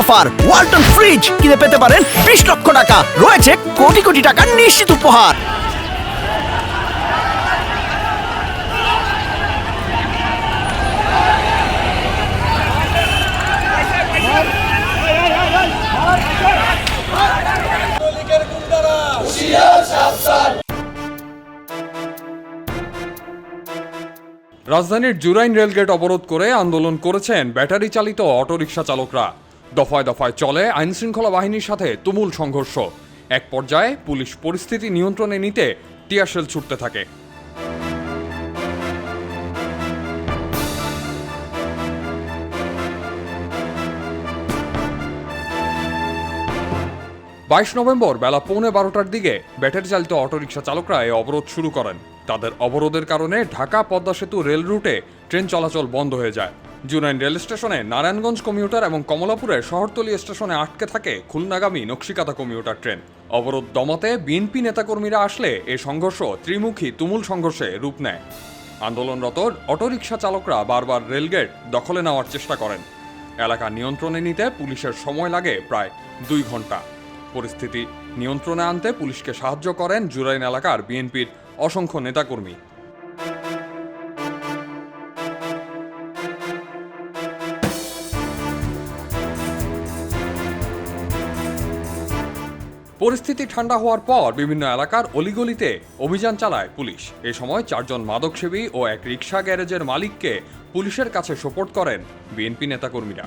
Offer. Walton fridge কিনে পেতে পারেন বিশ লক্ষ টাকা। রয়েছে কোটি কোটি টাকার নিশ্চিত উপহার। রাজধানীর জুরাইন রেলগেট অবরোধ করে আন্দোলন করেছেন ব্যাটারি চালিত অটোরিকশা চালকরা। দফায় দফায় চলে আইনশৃঙ্খলা বাহিনীর সাথে তুমুল সংঘর্ষ। এক পর্যায়ে পুলিশ পরিস্থিতি নিয়ন্ত্রণে নিতে টিয়াশেল ছুটতে থাকে। বাইশ নভেম্বর বেলা পৌনে বারোটার দিকে ব্যাটারি চালিত অটোরিকশা চালকরা এই অবরোধ শুরু করেন। তাদের অবরোধের কারণে ঢাকা পদ্মা সেতু রেল রুটে ট্রেন চলাচল বন্ধ হয়ে যায়। জুনাইন রেল স্টেশনে নারায়ণগঞ্জ কমিউটার এবং কমলাপুরে শহরতলি স্টেশনে আটকে থাকে খুলনাগামী নকশিকাতা কমিউটার ট্রেন। অবরোধ দমাতে বিএনপি নেতাকর্মীরা আসলে এ সংঘর্ষ ত্রিমুখী তুমুল সংঘর্ষে রূপ নেয়। আন্দোলনরত অটোরিকশা চালকরা বারবার রেলগেট দখলে নেওয়ার চেষ্টা করেন। এলাকা নিয়ন্ত্রণে নিতে পুলিশের সময় লাগে প্রায় দুই ঘণ্টা পরিস্থিতি নিয়ন্ত্রণে আনতে পুলিশকে সাহায্য করেন জুরাইন এলাকার বিএনপির অসংখ্য নেতাকর্মী। পরিস্থিতি ঠান্ডা হওয়ার পর বিভিন্ন এলাকার অলিগলিতে অভিযান চালায় পুলিশ। এ সময় চারজন মাদকসেবী ও এক রিক্সা গ্যারেজের মালিককে পুলিশের কাছে সোপোর্ট করেন বিএনপি নেতাকর্মীরা।